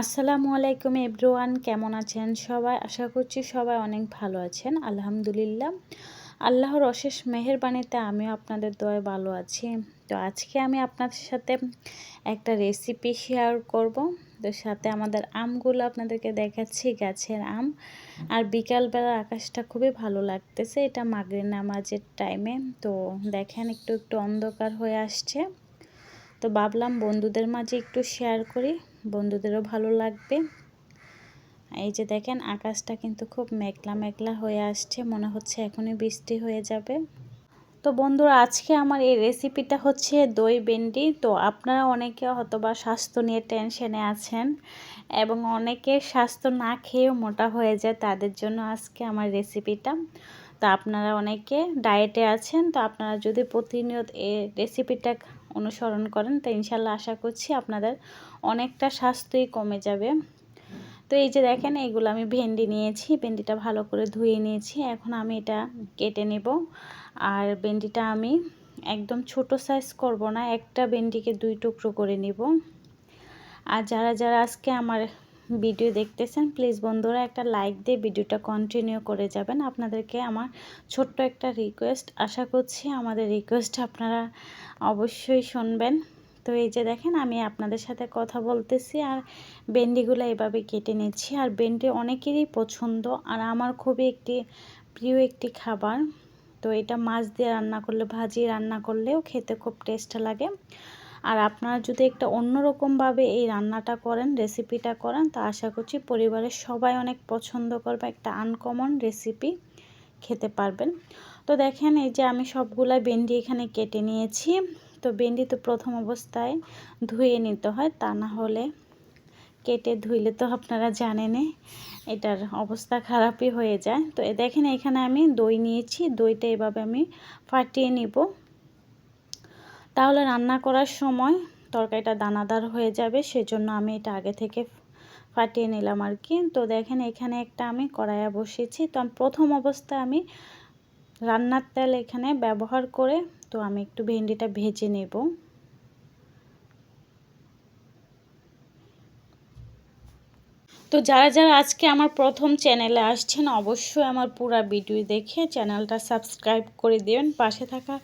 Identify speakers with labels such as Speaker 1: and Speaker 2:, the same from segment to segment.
Speaker 1: আসসালামু আলাইকুম এভরিওয়ান, কেমন আছেন সবাই? আশা করছি সবাই অনেক ভালো আছেন। আলহামদুলিল্লাহ। আল্লাহর অশেষ মেহেরবানিতে আমিও আপনাদের দয়ে ভালো আছি। তো আজকে আমি আপনাদের সাথে একটা রেসিপি শেয়ার করব। তো সাথে আমাদের আমগুলো আপনাদেরকে দেখাচ্ছি, গাছের আম। আর বিকালবেলা আকাশটা খুবই ভালো লাগতেছে, এটা মাগরি নামাজের টাইমে তো দেখেন একটু একটু অন্ধকার হয়ে আসছে। তো ভাবলাম বন্ধুদের মাঝে একটু শেয়ার করি। বন্ধুদেরও ভালো লাগবে। এই যে দেখেন, আকাশটা কিন্তু খুব মেঘলা মেঘলা হয়ে আসছে, মনে হচ্ছে এখনই বৃষ্টি হয়ে যাবে। তো বন্ধুরা, আজকে আমার এই রেসিপিটা হচ্ছে দই বেন্ডি তো আপনারা অনেকে হয়তোবা স্বাস্থ্য নিয়ে টেনশনে আছেন এবং অনেকে স্বাস্থ্য না খেয়েও মোটা হয়ে যায়, তাদের জন্য আজকে আমার রেসিপিটা। তো আপনারা অনেকে ডায়েটে আছেন, তো আপনারা যদি প্রতিনিয়ত এই রেসিপিটা অনুসরণ করেন, তো ইনশাল্লাহ আশা করছি আপনাদের অনেকটা স্বাস্থ্যই কমে যাবে। তো এই যে দেখেন এইগুলো আমি ভেন্ডি নিয়েছি, ভেন্ডিটা ভালো করে ধুয়ে নিয়েছি, এখন আমি এটা কেটে নেব। আর ভেন্ডিটা আমি একদম ছোট সাইজ করব না, একটা ভেন্ডিকে দুই টুকরো করে নেব। আর যারা যারা আজকে আমার ভিডিও দেখতেছেন প্লিজ বন্ধুরা একটা লাইক দিয়ে ভিডিওটা কন্টিনিউ করে যাবেন। আপনাদেরকে আমার ছোট্ট একটা রিকোয়েস্ট আশা করছি আমাদের রিকোয়েস্ট আপনারা অবশ্যই শুনবেন। তো এই যে দেখেন, আমি আপনাদের সাথে কথা বলতেছি আর বেন্ডিগুলো এভাবে কেটে নিচ্ছি। আর বেন্ডি অনেকেরই পছন্দ আর আমার খুবই একটি প্রিয় একটি খাবার। তো এটা মাছ দিয়ে রান্না করলে, ভাজি রান্না করলেও খেতে খুব টেস্ট লাগে। আর আপনারা যদি একটা অন্যরকমভাবে এই রান্নাটা করেন রেসিপিটা করেন, তা আশা করছি পরিবারের সবাই অনেক পছন্দ করবে একটা আনকমন রেসিপি খেতে পারবেন। তো দেখেন, এই যে আমি সবগুলা ভেন্ডি এখানে কেটে নিয়েছি। তো ভেন্ডি তো প্রথম অবস্থায় ধুয়ে নিতে হয়, তা না হলে কেটে ধুইলে তো আপনারা জানেনই, এটার অবস্থা খারাপই হয়ে যায়। তো দেখেন, এখানে আমি দই নিয়েছি, দইটা এভাবে আমি ফাটিয়ে নিব। তাহলে রান্না করার সময় তরকারিটা দানাদার হয়ে যাবে, সেজন্য আমি এটা আগে থেকে ফাটিয়ে নিলাম আর কি। তো দেখেন এখানে একটা আমি কড়াইয়া বসিয়েছি। তো প্রথম অবস্থায় আমি রান্নার তেল এখানে ব্যবহার করে তো আমি একটু ভেন্ডিটা ভেজে নেব। তো যারা যারা আজকে আমার প্রথম চ্যানেলে আসছেন, অবশ্যই আমার পুরা ভিডিও দেখে চ্যানেলটা সাবস্ক্রাইব করে দেবেন, পাশে থাকা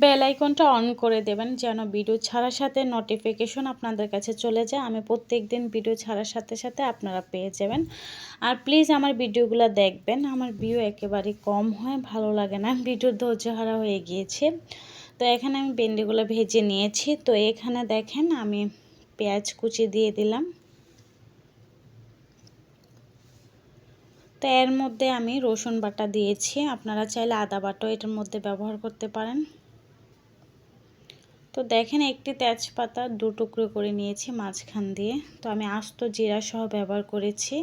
Speaker 1: বেল আইকনটা অন করে দেবেন, যেন ভিডিও ছাড়ার সাথে নোটিফিকেশন আপনাদের কাছে চলে যায়। আমি প্রত্যেক দিন ভিডিও ছাড়ার সাথে সাথে আপনারা পেয়ে যাবেন। আর প্লিজ আমার ভিডিওগুলো দেখবেন, আমার ভিউ একেবারে কম হয়, ভালো লাগে না, ভিডিও ধৈর্যহারা হয়ে গিয়েছে। তো এখানে আমি ভেন্ডিগুলো ভেজে নিয়েছি। তো এখানে দেখেন আমি পেঁয়াজ কুচি দিয়ে দিলাম। তো এর মধ্যে আমি রসুন বাটা দিয়েছি। আপনারা চাইলে আদা বাটাও এটার মধ্যে ব্যবহার করতে পারেন। তো দেখেন একটি তেজপাতা দু টুকরো করে নিয়েছি মাঝখান দিয়ে। তো আমি আস্ত জিরা সহ ব্যবহার করেছি।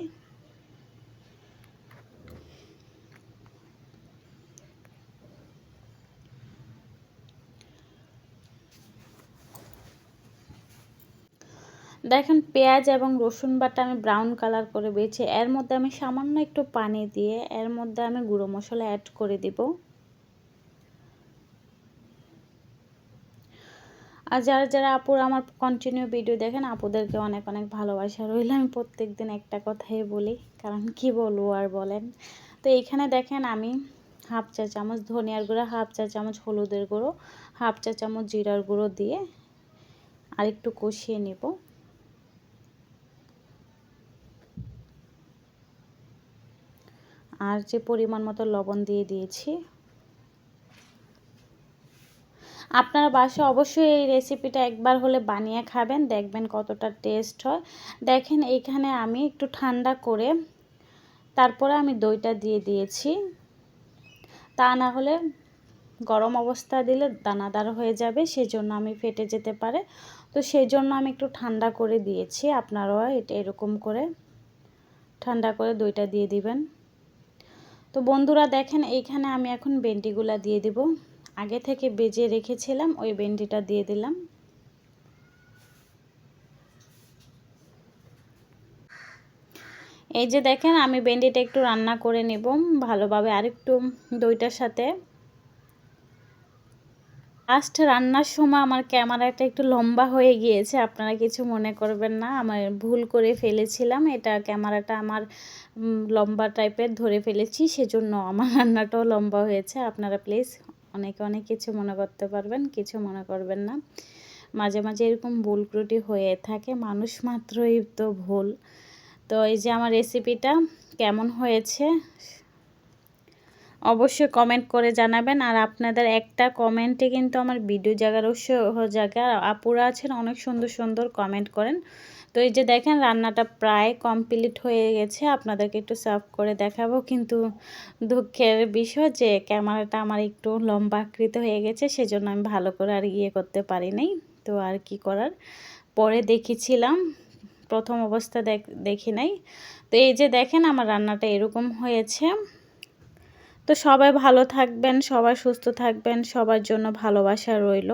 Speaker 1: দেখেন পেঁয়াজ এবং রসুন বাটা আমি ব্রাউন কালার করে বেছে, এর মধ্যে আমি সামান্য একটু পানি দিয়ে এর মধ্যে আমি গুঁড়ো মশলা অ্যাড করে দিব। আর যারা যারা আপুর আমার কন্টিনিউ ভিডিও দেখেন, আপুদেরকে অনেক অনেক ভালোবাসা রইলে। আমি প্রত্যেক দিন একটা কথাই বলি, কারণ কি বলব আর বলেন? তো এইখানে দেখেন আমি হাফ চা চামচ ধনিয়ার গুঁড়ো, হাফ চা চামচ হলুদের গুঁড়ো, হাফ চা চামচ জিরার গুঁড়ো দিয়ে আর একটু কষিয়ে নেব। আর যে পরিমাণ মতো লবণ দিয়ে দিয়েছি। আপনারা বাসা অবশ্যই এই রেসিপিটা একবার হলে বানিয়ে খাবেন, দেখবেন কতটা টেস্ট হয়। দেখেন এইখানে আমি একটু ঠান্ডা করে তারপরে আমি দইটা দিয়ে দিয়েছি। তা না হলে গরম অবস্থা দিলে দানাদার হয়ে যাবে, সেজন্য আমি ফেটে যেতে পারে। তো সেই জন্য আমি একটু ঠান্ডা করে দিয়েছি, আপনারাও এটা এরকম করে ঠান্ডা করে দইটা দিয়ে দিবেন। তো বন্ধুরা দেখেন, এইখানে আমি এখন বেন্ডিগুলা দিয়ে দিব। আগে থেকে বেজে রেখেছিলাম, ওই বেন্ডিটা দিয়ে দিলাম। এই যে দেখেন, আমি বেন্ডিটা একটু রান্না করে নেব, ভালোভাবে আরেকটু দইটার সাথে। লাস্ট রান্নার সময় আমার ক্যামেরাটা একটু লম্বা হয়ে গিয়েছে, আপনারা কিছু মনে করবেন না। আমার ভুল করে ফেলেছিলাম, এটা ক্যামেরাটা আমার লম্বা টাইপের ধরে ফেলেছি, সেজন্য আমার রান্নাটাও লম্বা হয়েছে। আপনারা প্লিজ অনেকে অনেক কিছু মনে করতে পারবেন, কিছু মনে করবেন না। মাঝে মাঝে এরকম ভুল ত্রুটি হয়ে থাকে, মানুষ মাত্রই তো ভুল। তো এই যে আমার রেসিপিটা কেমন হয়েছে অবশ্যই কমেন্ট করে জানাবেন। আর আপনাদের একটা কমেন্টে কিন্তু আমার ভিডিও জায়গার জায়গা আপুরা আছেন, অনেক সুন্দর সুন্দর কমেন্ট করেন। তো এই যে দেখেন, রান্নাটা প্রায় কমপ্লিট হয়ে গেছে। আপনাদেরকে একটু সার্ভ করে দেখাবো। কিন্তু দুঃখের বিষয় যে ক্যামেরাটা আমার একটু লম্বা আকৃত হয়ে গেছে, সেজন্য আমি ভালো করে আর ইয়ে করতে পারি নাই। তো আর কি করার? পরে দেখেছিলাম, প্রথম অবস্থা দেখি নাই। তো এই যে দেখেন, আমার রান্নাটা এরকম হয়েছে। তো সবাই ভালো থাকবেন, সবাই সুস্থ থাকবেন, সবার জন্য ভালোবাসা রইল।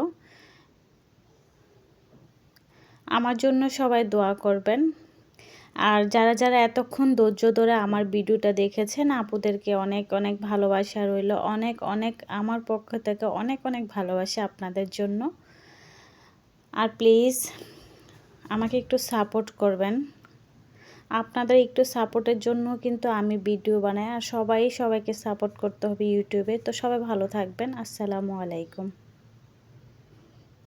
Speaker 1: আমার জন্য সবাই দোয়া করবেন। আর যারা যারা এতক্ষণ ধৈর্য ধরে আমার ভিডিওটা দেখেছেন, আপুদেরকে অনেক অনেক ভালোবাসা রইল, অনেক অনেক আমার পক্ষ থেকে অনেক অনেক ভালোবাসা আপনাদের জন্য। আর প্লিজ আমাকে একটু সাপোর্ট করবেন। আপনাদের একটু সাপোর্টের জন্য কিন্তু আমি ভিডিও বানাই। আর সবাই সবাইকে সাপোর্ট করতে হবে ইউটিউবে। তো সবাই ভালো থাকবেন। আসসালামু আলাইকুম।